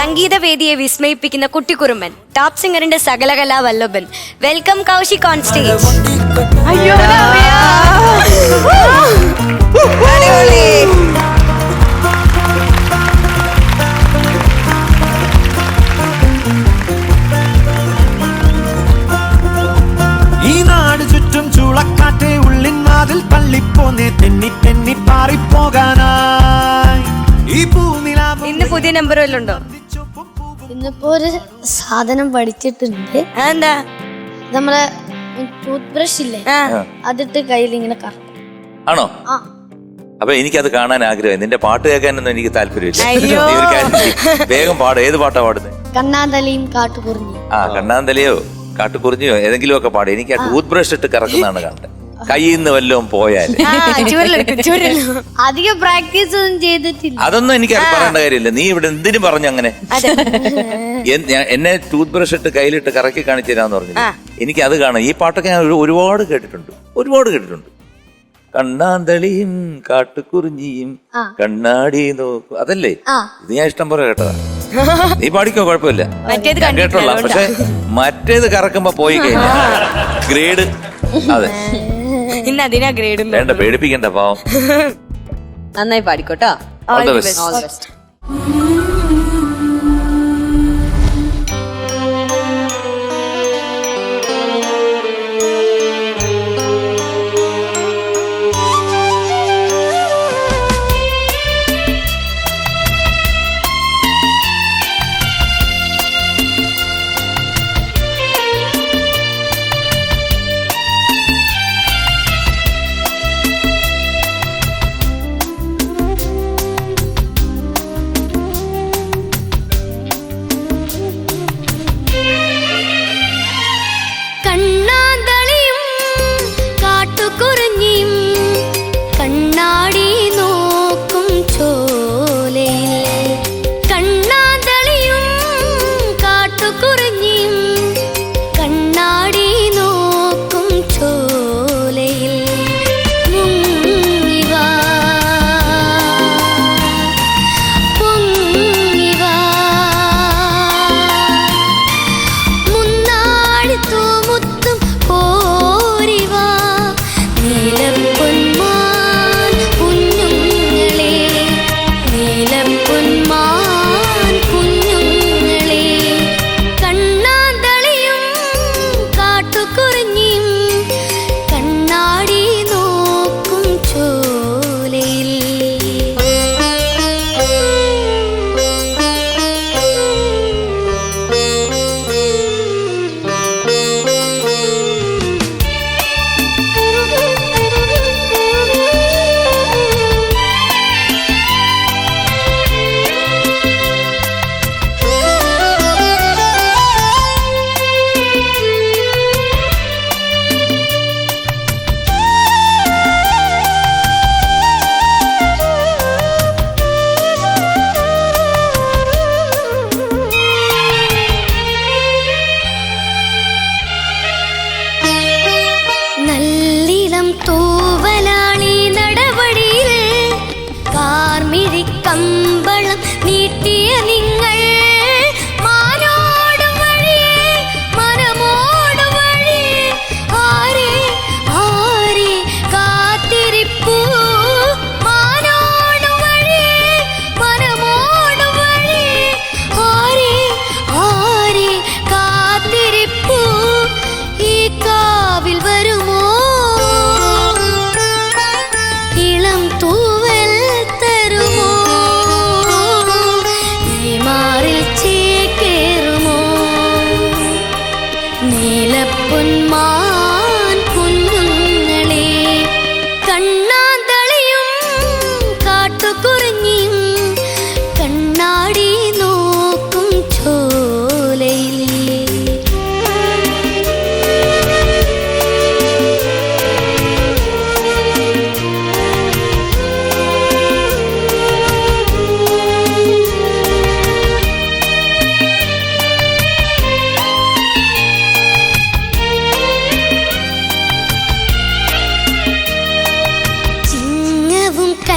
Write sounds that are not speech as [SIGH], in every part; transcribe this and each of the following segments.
സംഗീതവേദിയെ വിസ്മയിപ്പിക്കുന്ന കുട്ടിക്കുറുമ്പൻ ടോപ്പ് സിംഗറിന്റെ സകലകലാ വല്ലഭൻ. Welcome Koushi on stage. അയ്യോ അടിപൊളി. ഈ നാട് ചുറ്റും ചൂളക്കാറ്റെ ഉള്ളിൻ വാതിൽ തള്ളിപ്പോന്നേ തെന്നി തെന്നി പാറിപ്പോകാനായി. ഈ പൂനിലാവ് ഇന്ന് പുതിയ നമ്പർ വല്ലതും ഉണ്ടോ ഇന്നിപ്പോ ഒരു സാധനം പഠിച്ചിട്ടുണ്ട്. എന്താ നമ്മളെ ടൂത്ത് ബ്രഷ് ഇല്ലേ അതിട്ട് കയ്യിൽ ഇങ്ങനെ കറക്കും. ആണോ? ആ. അപ്പൊ എനിക്കത് കാണാൻ ആഗ്രഹം നിന്റെ പാട്ട് കേൾക്കാനൊന്നും എനിക്ക് താല്പര്യമില്ല. അയ്യോ. നീ കാര്യം വേഗം പാട്. ഏത് പാട്ടാ പാടുന്നത് കണ്ണാന്തലയും കാട്ടുകുറിഞ്ഞി ആ കണ്ണാന്തലയോ കാട്ടുകുറിഞ്ഞിയോ ഏതെങ്കിലും ഒക്കെ പാടും. എനിക്ക് ആ ടൂത്ത് ബ്രഷ് ഇട്ട് കറക്കുന്നതാണ് കണ്ടത് കയ്യിൽ നിന്ന് വല്ലതും പോയാൽ അധികം പ്രാക്ടീസ് ഒന്നും ചെയ്തിട്ടില്ല. അതൊന്നും എനിക്ക് പറയേണ്ട കാര്യമില്ല. നീ ഇവിടെ എന്തിനു പറഞ്ഞു അങ്ങനെ? എന്നെ ടൂത്ത് ബ്രഷ് ഇട്ട് കയ്യിലിട്ട് കറക്കി കാണിച്ചു തരാന്ന് പറഞ്ഞു എനിക്ക് അത് കാണാം. ഈ പാട്ടൊക്കെ ഞാൻ ഒരു- ഒരുപാട് കേട്ടിട്ടുണ്ട്. ഒരുപാട് കേട്ടിട്ടുണ്ട്. കണ്ണാന്തളിയും കാട്ടുകുറിഞ്ഞിയും കണ്ണാടി നോക്കും. അതല്ലേ? ഇത് ഞാൻ ഇഷ്ടം പോലെ കേട്ടതാ. നീ പാടിക്കോ? കുഴപ്പമില്ല. കേട്ടോളാം. പക്ഷെ മറ്റേത് കറക്കുമ്പോ പോയി കഴിഞ്ഞാൽ ഗ്രേഡ്. അതെ. ഇന്ന് അതിനാ ഗ്രേഡ് വേണ്ട പേടിപ്പിക്കണ്ട പാവം. [LAUGHS] നന്നായി പാടിക്കോട്ടോ. All the best. All the best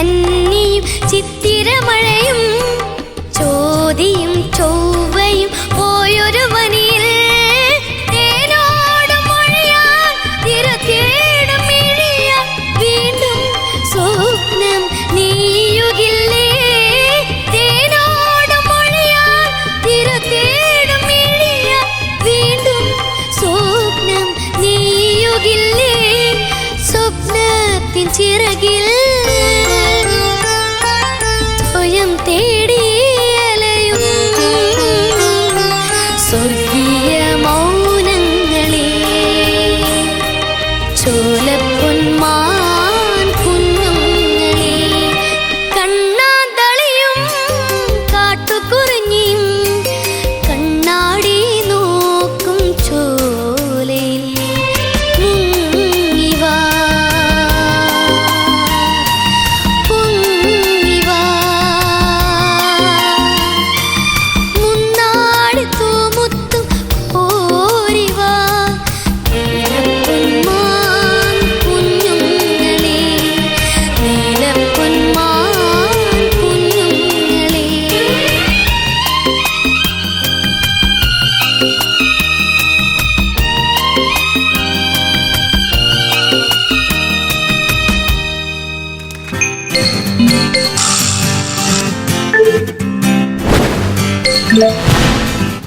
കന്നിയും ചിത്തിരമഴയും ചോതിയും ചൊവ്വയും പോയൊരു വനിയിൽ. വീണ്ടും സ്വപ്നം ചിറകി Thank.